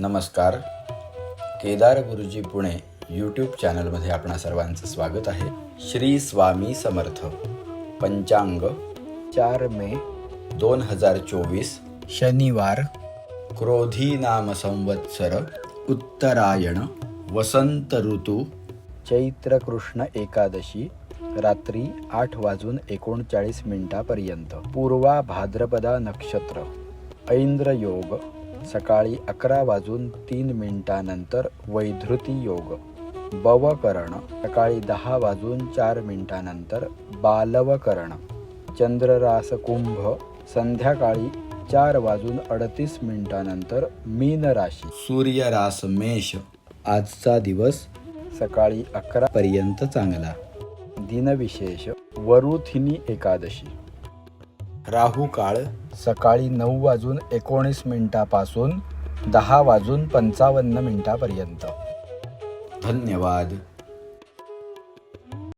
नमस्कार. केदार गुरुजी पुणे यूट्यूब चॅनलमध्ये आपणा सर्वांचं स्वागत आहे. श्री स्वामी समर्थ. पंचांग चार मे दोन हजार चोवीस. शनिवार क्रोधी नाम संवत्सर उत्तरायण वसंत ऋतू चैत्र कृष्ण एकादशी रात्री आठ वाजून एकोणचाळीस मिनिटापर्यंत. पूर्वा भाद्रपदा नक्षत्र ऐंद्रयोग सकाळी अकरा वाजून तीन मिनिटानंतर वैधृती योग. बवकरण. सकाळी दहा वाजून चार मिनिटानंतर बालवकरण. चंद्ररास कुंभ. संध्याकाळी चार वाजून अडतीस मिनिटानंतर मीन राशी. सूर्यरास मेष. आजचा दिवस सकाळी अकरा पर्यंत चांगला. दिनविशेष वरुथिनी एकादशी. राहू काळ सकाळी नऊ वाजून एकोणीस मिनिटापासून दहा वाजून पंचावन्न मिनिटापर्यंत. धन्यवाद.